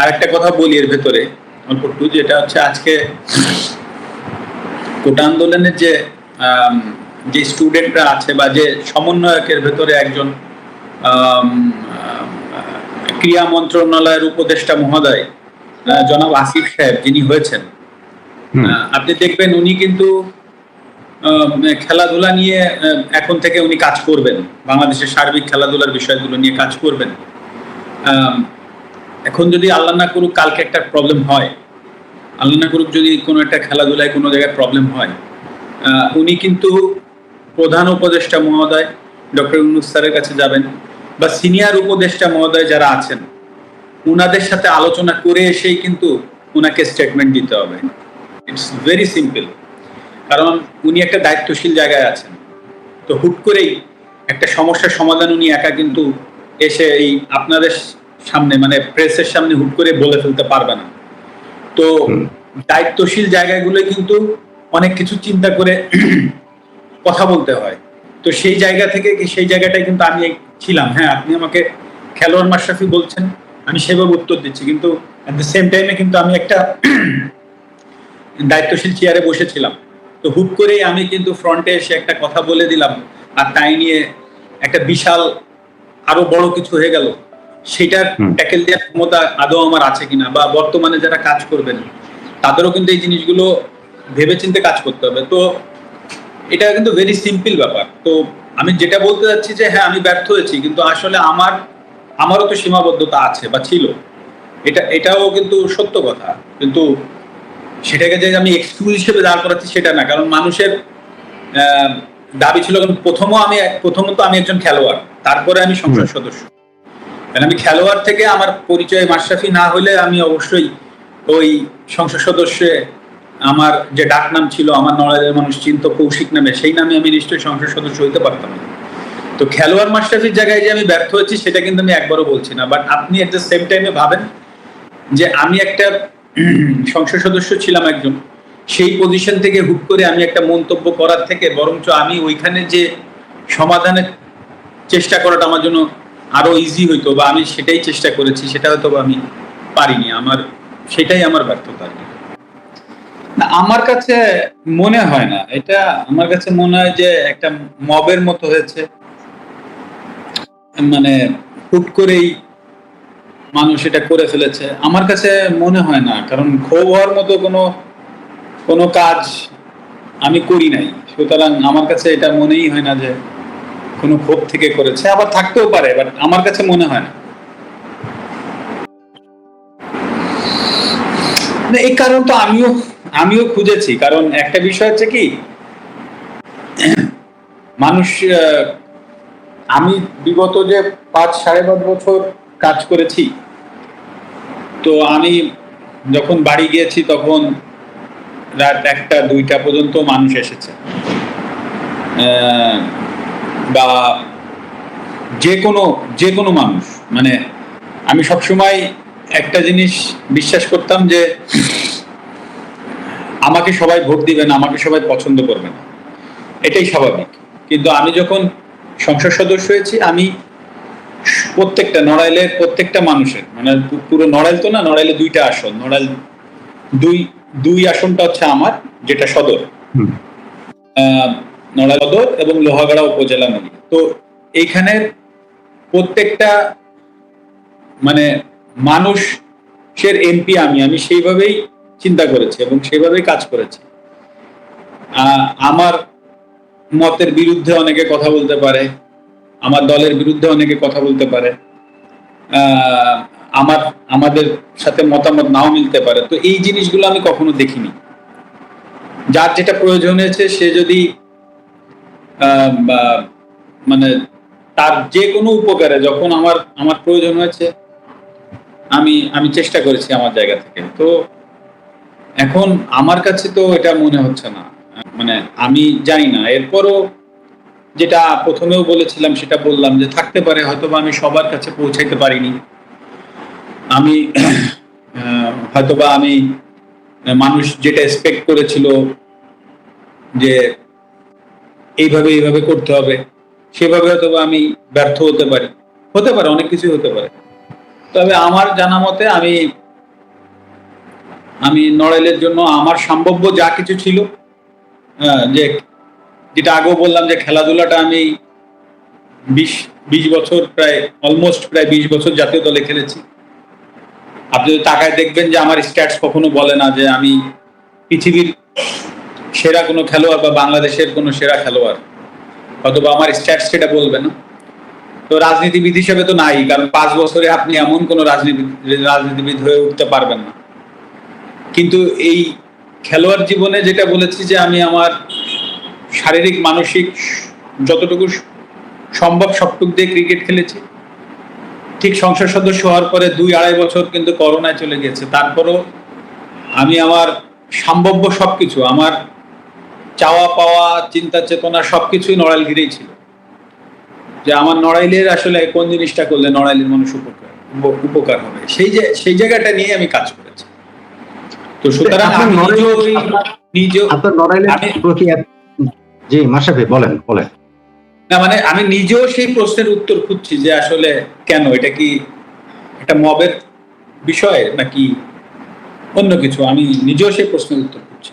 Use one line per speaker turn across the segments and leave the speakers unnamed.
আর একটা কথা বলি এর ভেতরে অল্প একটু যেটা হচ্ছে আজকে কোটা আন্দোলনের যে যে স্টুডেন্টরা আছে বা যে সমন্বয়কের ভেতরে একজন ক্রীড়া মন্ত্রণালয়ের উপদেষ্টা মহোদয় জনাব আসিফ সাহেব যিনি হয়েছেন। আপনি দেখবেন উনি কিন্তু খেলাধুলা নিয়ে এখন থেকে উনি কাজ করবেন। বাংলাদেশের সার্বিক খেলাধুলার বিষয়গুলো নিয়ে কাজ করবেন। এখন যদি আল্লাহ না করুক, কালকে একটা প্রবলেম হয়। আল্লাহ না করুক যদি কোনো একটা খেলাধুলায় কোনো জায়গায় প্রবলেম হয়। উনি কিন্তু প্রধান উপদেষ্টা মহোদয়, ডক্টর ইউনুস স্যারের কাছে যাবেন বা সিনিয়র উপদেষ্টা মহোদয় যারা আছেন, উনাদের সাথে আলোচনা করে এসেই কিন্তু উনাকে স্টেটমেন্ট দিতে হবে। ইটস ভেরি সিম্পল কারণ উনি একটা দায়িত্বশীল জায়গায় আছেন। তো হুট করেই একটা সমস্যার সমাধান উনি একা কিন্তু এসে এই আপনাদের সামনে মানে প্রেসের সামনে হুট করে বলে ফেলতে পারবে না। তো দায়িত্বশীল জায়গাগুলো কিন্তু অনেক কিছু চিন্তা করে কথা বলতে হয়। তো সেই জায়গা থেকে সেই জায়গাটায় কিন্তু আমি ছিলাম। হ্যাঁ আপনি আমাকে খেলোয়াড় মাশরাফি বলছেন আমি সেভাবে উত্তর দিচ্ছি। কিন্তু অ্যাট দ্য সেম টাইমে কিন্তু আমি একটা দায়িত্বশীল চেয়ারে বসেছিলাম। তো হুট করেই আমি কিন্তু ফ্রন্টে এসে একটা কথা বলে দিলাম। আর তাই নিয়ে একটা বিশাল আরও বড় কিছু হয়ে গেল। সেটার ট্যাকেল দেওয়ার ক্ষমতা আদৌ আমার আছে কিনা বা বর্তমানে যারা কাজ করবেন তাদেরও কিন্তু এই জিনিসগুলো ভেবে ভেবেচিন্তে কাজ করতে হবে। তো এটা কিন্তু ভেরি সিম্পল ব্যাপার। তো আমি যেটা বলতে চাচ্ছি যে হ্যাঁ আমি ব্যর্থ হয়েছি কিন্তু আসলে আমার আমারও তো সীমাবদ্ধতা আছে বা ছিল। এটা এটাও কিন্তু সত্য কথা। কিন্তু সেটাকে যে আমি এক্সকিউজ হিসেবে দাঁড় করাচ্ছি সেটা না। কারণ মানুষের আহ, দাবি ছিল কারণ প্রথমও আমি প্রথমত আমি একজন খেলোয়াড়। তারপরে আমি সংসদ সদস্য। কারণ আমি খেলোয়াড় থেকে আমার পরিচয় মাশরাফি না হলে আমি অবশ্যই ওই সংসদ সদস্যে আমার যে ডাক নাম ছিল, আমার নড়াইলের মানুষ চিন্ত, কৌশিক নামে, সেই নামে আমি নিশ্চয়ই সংসদ সদস্য হইতে পারতাম তো খেলোয়াড় মাশরাফির জায়গায় যে আমি ব্যর্থ হয়েছি, সেটা কিন্তু আমি একবারও বলছি না। বাট আপনি এট দ্য সেম টাইমে ভাবেন যে আমি একটা সংসদ সদস্য ছিলাম একজন। সেই পজিশন থেকে হুট করে আমি একটা মন্তব্য করার থেকে বরঞ্চ আমি ওইখানে যে সমাধানের চেষ্টা করাটা আমার জন্য আরও ইজি হইতো বা আমি সেটাই চেষ্টা করেছি, সেটা হয়তো আমি পারিনি। আমার, সেটাই আমার ব্যর্থতা। না, আমার কাছে মনে হয় না। এটা আমার কাছে মনে হয় যে একটা মবের মতো হয়েছে। মানে হুট করেই মানুষ এটা করে ফেলেছে। আমার কাছে মনে হয় না, কারণ ক্ষোভ হওয়ার মতো কোনো কোনো কাজ আমি করি নাই। সুতরাং আমার কাছে এটা মনেই হয় না যে কোনো ক্ষোভ থেকে করেছে, আবার থাকতেও পারে বাট আমার কাছে মনে হয় না। এই কারণ তো আমিও আমিও খুঁজেছি। কারণ একটা বিষয় হচ্ছে কি, মানুষ আমি বিগত যে পাঁচ সাড়ে পাঁচ বছর কাজ করেছি, তো আমি যখন বাড়ি গিয়েছি তখন রাত একটা, দুইটা পর্যন্ত মানুষ এসেছে। বা যে কোনো যে কোনো মানুষ মানে আমি সবসময় একটা জিনিস বিশ্বাস করতাম যে আমাকে সবাই ভোট দিবে না আমাকে সবাই পছন্দ করবে না। এটাই স্বাভাবিক। কিন্তু আমি যখন সংসদ সদস্য হয়েছি আমি প্রত্যেকটা নড়াইলের প্রত্যেকটা মানুষের মানে পুরো নড়াইল তো না নড়াইলে দুইটা আসন নড়াইল দুই দুই আসনটা হচ্ছে আমার যেটা সদর। সদর এবং লোহাগাড়া উপজেলা মিলিয়ে তো এইখানের প্রত্যেকটা মানে মানুষের এমপি আমি আমি সেইভাবেই চিন্তা করেছি এবং সেইভাবেই কাজ করেছি। আমার মতের বিরুদ্ধে অনেকে কথা বলতে পারে, আমার দলের বিরুদ্ধে অনেকে কথা বলতে পারে আমার, আমাদের সাথে মতামত নাও মিলতে পারে। তো এই জিনিসগুলো আমি কখনো দেখিনি। যার যেটা প্রয়োজন হয়েছে সে যদি মানে তার যে কোনো উপকারে যখন আমার আমার প্রয়োজন হয়েছে, আমি আমি চেষ্টা করেছি আমার জায়গা থেকে। তো এখন আমার কাছে তো এটা মনে হচ্ছে না। মানে আমি জানি না। এরপরও যেটা প্রথমেও বলেছিলাম, সেটা বললাম যে থাকতে পারে হয়তো আমি সবার কাছে পৌঁছাইতে পারিনি। আমি হয়তোবা আমি মানুষ যেটা এক্সপেক্ট করেছিল যে এইভাবে এইভাবে করতে হবে। সেভাবে হয়তো আমি ব্যর্থ হতে পারি। হতে পারে, অনেক কিছুই হতে পারে। তবে আমার জানা মতে আমি আমি নড়াইলের জন্য আমার সম্ভাব্য যা কিছু ছিল যে, যেটা আগেও বললাম যে খেলাধুলাটা আমি বিশ বিশ বছর প্রায় অলমোস্ট প্রায় বিশ বছর জাতীয় দলে খেলেছি। আপনি যদি তাকায় দেখবেন যে আমার স্ট্যাটস কখনো বলে না যে আমি পৃথিবীর সেরা কোনো খেলোয়াড় বা বাংলাদেশের কোনো সেরা খেলোয়াড়। অথবা আমার স্ট্যাটস সেটা বলবে না। তো রাজনীতিবিদ হিসেবে তো নাই, কারণ পাঁচ বছরে আপনি এমন কোনো রাজনীতি, রাজনীতিবিদ হয়ে উঠতে পারবেন না। কিন্তু এই খেলোয়াড় জীবনে যেটা বলেছি যে আমি আমার শারীরিক, মানসিক যতটুকু সম্ভব সবটুক দিয়ে ক্রিকেট খেলেছি। ঠিক সংসদ সদস্য হওয়ার পরে দুই আড়াই বছর কিন্তু করোনায় চলে গেছে তারপরও আমি আমার সম্ভাব্য সবকিছু, আমার চাওয়া পাওয়া চিন্তা চেতনা সবকিছুই নড়াইল ঘিরেই ছিল। যে আমার নড়াইলের আসলে কোন জিনিসটা করলে নড়াইলের মানুষ উপকার উপকার হবে? সেই যে সেই জায়গাটা নিয়ে আমি কাজ করেছি। তো সুতরাং আমি
আপনার প্রতি জি মাসাফি বলেন বলেন।
না মানে আমি নিজেও সেই প্রশ্নের উত্তর খুঁজছি যে আসলে কেন? এটা কি একটা মবের বিষয় নাকি অন্য কিছু? আমি নিজেও সেই প্রশ্নের উত্তর খুঁজছি।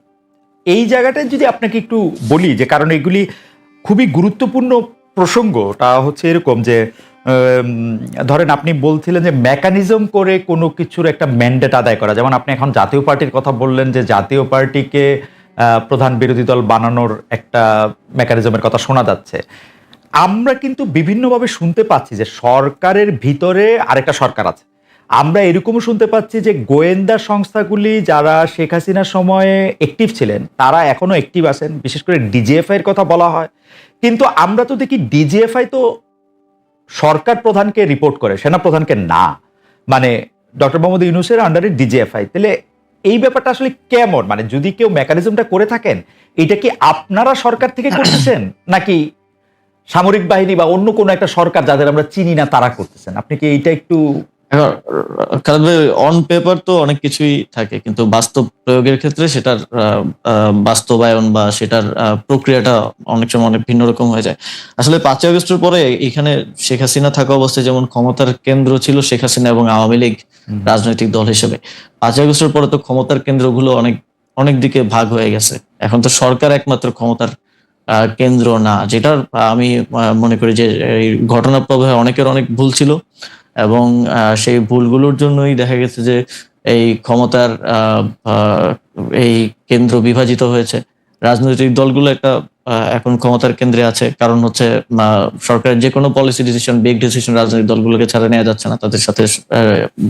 এই জায়গাটায় যদি আপনাকে একটু বলি যে, কারণ এগুলি খুবই গুরুত্বপূর্ণ প্রসঙ্গটা হচ্ছে এরকম যে ধরেন আপনি বলছিলেন যে মেকানিজম করে কোনো কিছুর একটা ম্যান্ডেট আদায় করা। যেমন আপনি এখন জাতীয় পার্টির কথা বললেন যে, জাতীয় পার্টিকে প্রধান বিরোধী দল বানানোর একটা মেকানিজমের কথা শোনা যাচ্ছে। আমরা কিন্তু বিভিন্নভাবে শুনতে পাচ্ছি যে, সরকারের ভিতরে আরেকটা সরকার আছে। আমরা এরকমও শুনতে পাচ্ছি যে গোয়েন্দা সংস্থাগুলি যারা শেখ হাসিনার সময়ে অ্যাক্টিভ ছিলেন, তারা এখনও অ্যাক্টিভ আছেন, বিশেষ করে ডিজিএফআই এর কথা বলা হয়। কিন্তু আমরা তো দেখি ডিজিএফআই তো সরকার প্রধানকে রিপোর্ট করে, সেনা প্রধানকে না। মানে ডক্টর মোহাম্মদ ইউনুসের আন্ডারে ডিজিএফআই তাহলে এই ব্যাপারটা আসলে কেমন? মানে যদি কেউ মেকানিজমটা করে থাকেন, এটা কি আপনারা সরকার থেকে করতেছেন? নাকি সামরিক বাহিনী বা অন্য কোনো একটা সরকার যাদের আমরা চিনি না, তারা করতেছেন? আপনি কি এইটা একটু
অন পেপার তো অনেক কিছুই থাকে কিন্তু বাস্তব প্রয়োগের ক্ষেত্রে সেটার বাস্তবায়ন বা সেটার প্রক্রিয়াটা অনেক সময় অনেক ভিন্ন রকম হয়ে যায়। আসলে পাঁচই আগস্টের পরে এখানে শেখ হাসিনা থাকা অবস্থায় যেমন ক্ষমতার কেন্দ্র ছিল শেখ হাসিনা এবং আওয়ামী লীগ রাজনৈতিক দল হিসেবে। পাঁচই আগস্টের পরে তো ক্ষমতার কেন্দ্রগুলো অনেক অনেক দিকে ভাগ হয়ে গেছে। এখন তো সরকার একমাত্র ক্ষমতার কেন্দ্র না যেটার আমি মনে করি যে এই ঘটনা প্রবাহে অনেকের অনেক ভুল ছিল। এবং সেই ভুলগুলোর জন্যই দেখা গেছে যে এই ক্ষমতার এই কেন্দ্র বিভাজিত হয়েছে। রাজনৈতিক দলগুলো একটা এখন ক্ষমতার কেন্দ্রে আছে। কারণ হচ্ছে সরকারের যে কোনো পলিসি ডিসিশন বিগ ডিসিশন রাজনৈতিক দলগুলোকে ছাড়া নেওয়া যাচ্ছে না। তাদের সাথে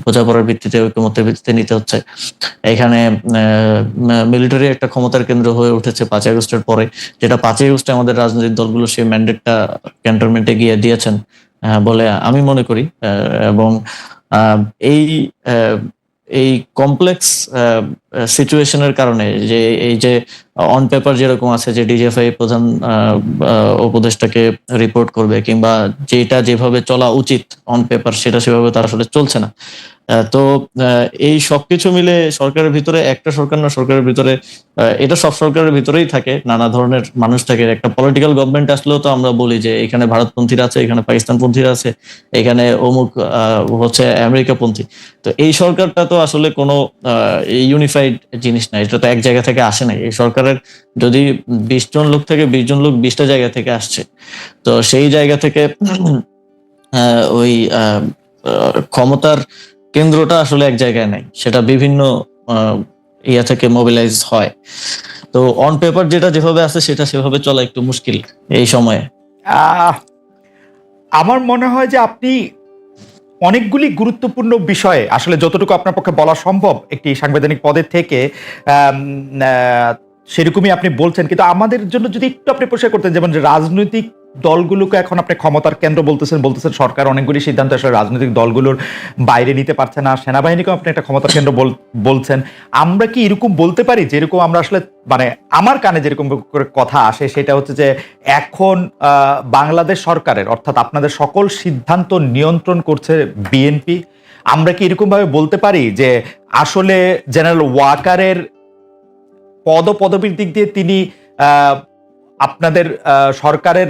বোঝাপড়ার ভিত্তিতে ঐক্যমতের ভিত্তিতে নিতে হচ্ছে। এখানে মিলিটারি একটা ক্ষমতার কেন্দ্র হয়ে উঠেছে পাঁচই আগস্টের পরে। যেটা পাঁচই আগস্টে আমাদের রাজনৈতিক দলগুলো সেই ম্যান্ডেটটা ক্যান্টনমেন্টে গিয়ে দিয়েছেন। বলে আমি মনে করি এবং এই এই কমপ্লেক্স সিচুয়েশনের কারণে, যে এই যে অন পেপার যেরকম আছে যে ডিজিএফআই প্রধান উপদেষ্টাকে রিপোর্ট করবে কিংবা যেটা যেভাবে চলা উচিত অন পেপার সেটা সেভাবে তার আসলে চলছে না। তো এই সবকিছু মিলে সরকারের ভিতরে, একটা সরকার না সরকারের ভিতরে এটা সব সরকারের ভিতরেই থাকে, নানা ধরনের মানুষ থাকে। একটা পলিটিক্যাল গভর্নমেন্ট আসলেও তো আমরা বলি যে এখানে ভারতপন্থীরা আছে, এখানে পাকিস্তানপন্থীরা আছে, এখানে অমুক হচ্ছে আমেরিকাপন্থী। তো এই সরকারটা তো আসলে কোনো ইউনিফাইড জিনিস না এটা তো এক জায়গা থেকে আসে নাই। এই সরকারের যদি বিশ জন লোক থেকে বিশ জন লোক বিশটা জায়গা থেকে আসছে, তো সেই জায়গা থেকে ওই ক্ষমতার কেন্দ্রটা আসলে এক জায়গায় নাই। সেটা বিভিন্ন ইয়া থেকে মোবিলাইজ হয়। তো অন পেপার যেটা যেভাবে আছে, সেটা সেভাবে চলা একটু মুশকিল এই সময়ে।
আমার মনে হয় যে আপনি অনেকগুলি গুরুত্বপূর্ণ বিষয়ে আসলে যতটুকু আপনার পক্ষে বলা সম্ভব একটি সাংবিধানিক পদের থেকে সেরকমই আপনি বলছেন। কিন্তু আমাদের জন্য যদি একটু আপনি পরিষ্কার করতেন, যেমন রাজনৈতিক দলগুলোকে এখন আপনি ক্ষমতার কেন্দ্র বলতেছেন বলতেছেন সরকার অনেকগুলি সিদ্ধান্ত আসলে রাজনৈতিক দলগুলোর বাইরে নিতে পারছে না, সেনাবাহিনীকেও আপনি একটা ক্ষমতার কেন্দ্র বল- বলছেন। আমরা কি এরকম বলতে পারি যেরকম আমরা আসলে মানে আমার কানে যেরকম করে কথা আসে সেটা হচ্ছে যে এখন বাংলাদেশ সরকারের অর্থাৎ আপনাদের সকল সিদ্ধান্ত নিয়ন্ত্রণ করছে বিএনপি। আমরা কি এরকম ভাবে বলতে পারি যে আসলে জেনারেল ওয়াকারের পদ পদবীর দিক দিয়ে তিনি আপনাদের সরকারের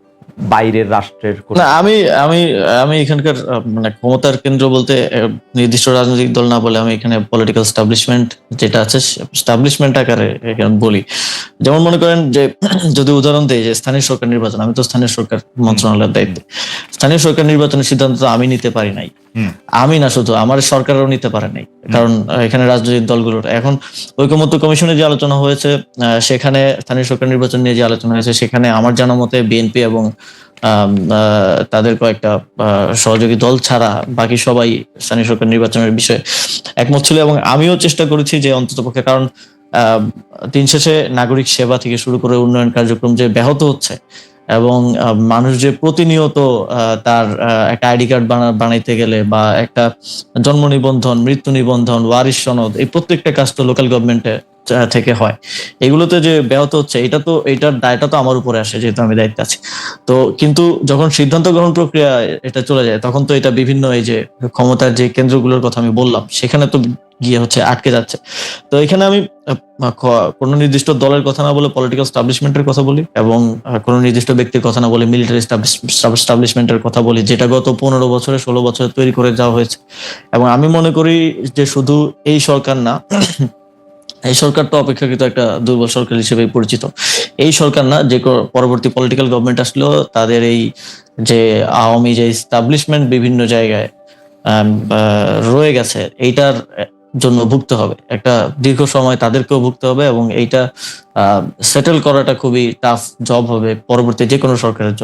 বাইরের রাষ্ট্রের
না, আমি আমি আমি এখানকার মানে ক্ষমতার কেন্দ্র বলতে নির্দিষ্ট রাজনৈতিক দল না বলে আমি এখানে পলিটিক্যাল স্টাবলিশমেন্ট যেটা আছে স্টাবলিশমেন্ট আকারে এখানে বলি যেমন মনে করেন যে, যদি উদাহরণ দেই যে স্থানীয় সরকার নির্বাচন, আমি তো স্থানীয় সরকার মন্ত্রণালয়ের দায়িত্বে স্থানীয় সরকার নির্বাচনের সিদ্ধান্ত আমি নিতে পারি নাই। আমি না শুধু আমার সরকারও নিতে পারে নাই। কারণ এখানে রাজনৈতিক দলগুলোর এখন ঐকমত্য কমিশনে যে আলোচনা হয়েছে সেখানে স্থানীয় সরকার নির্বাচন নিয়ে যে আলোচনা হয়েছে সেখানে আমার জানা মতে বিএনপি এবং তাদের কয়েকটা সহযোগী দল ছাড়া বাকি সবাই স্থানীয় সরকার নির্বাচনের বিষয়ে একমত ছিল এবং আমিও চেষ্টা করেছি যে অন্ততপক্ষে কারণ আহ, দিন শেষে নাগরিক সেবা থেকে শুরু করে উন্নয়ন কার্যক্রম যে ব্যাহত হচ্ছে এবং মানুষ যে প্রতিনিয়ত তার একটা আইডি কার্ড বানাইতে গেলে বা একটা জন্ম নিবন্ধন, মৃত্যু নিবন্ধন, ওয়ারিশ সনদ, এই প্রত্যেকটা কাজ তো লোকাল গভর্নমেন্টে থেকে হয়। এগুলোতে যে ব্যাহত হচ্ছে, এটা তো, এটার দায়টা তো আমার উপরে আসে, যেহেতু আমি দায়িত্বে আছি। তো কিন্তু যখন সিদ্ধান্ত গ্রহণ প্রক্রিয়া এটা চলে যায়, তখন তো এটা বিভিন্ন এই যে ক্ষমতার যে কেন্দ্রগুলোর কথা আমি বললাম, সেখানে তো গিয়ে হচ্ছে আটকে যাচ্ছে। তো এখানে আমি কোনো নির্দিষ্ট দলের কথা না বলে পলিটিক্যাল স্টাবলিশমেন্টের কথা বলি এবং কোনো নির্দিষ্ট ব্যক্তির কথা না বলে মিলিটারি স্টাবলিশমেন্টের কথা বলি, যেটা গত পনেরো বছরে, ষোলো বছরে তৈরি করে যাওয়া হয়েছে। এবং আমি মনে করি যে শুধু এই সরকার না, এই সরকার তো অপেক্ষাকৃত একটা দুর্বল সরকার হিসেবে পরিচিত। এই সরকার না, যে পরবর্তী পলিটিক্যাল গভর্নমেন্ট আসলেও তাদের এই যে আওয়ামী যে স্টাবলিশমেন্ট বিভিন্ন জায়গায় রয়ে গেছে, এইটার জন্য ভুগতে হবে। একটা দীর্ঘ সময় তাদেরকেও ভুগতে হবে এবং এইটা সেটেল করাটা খুবই টাফ জব হবে পরবর্তী যে কোনো সরকারের জন্য।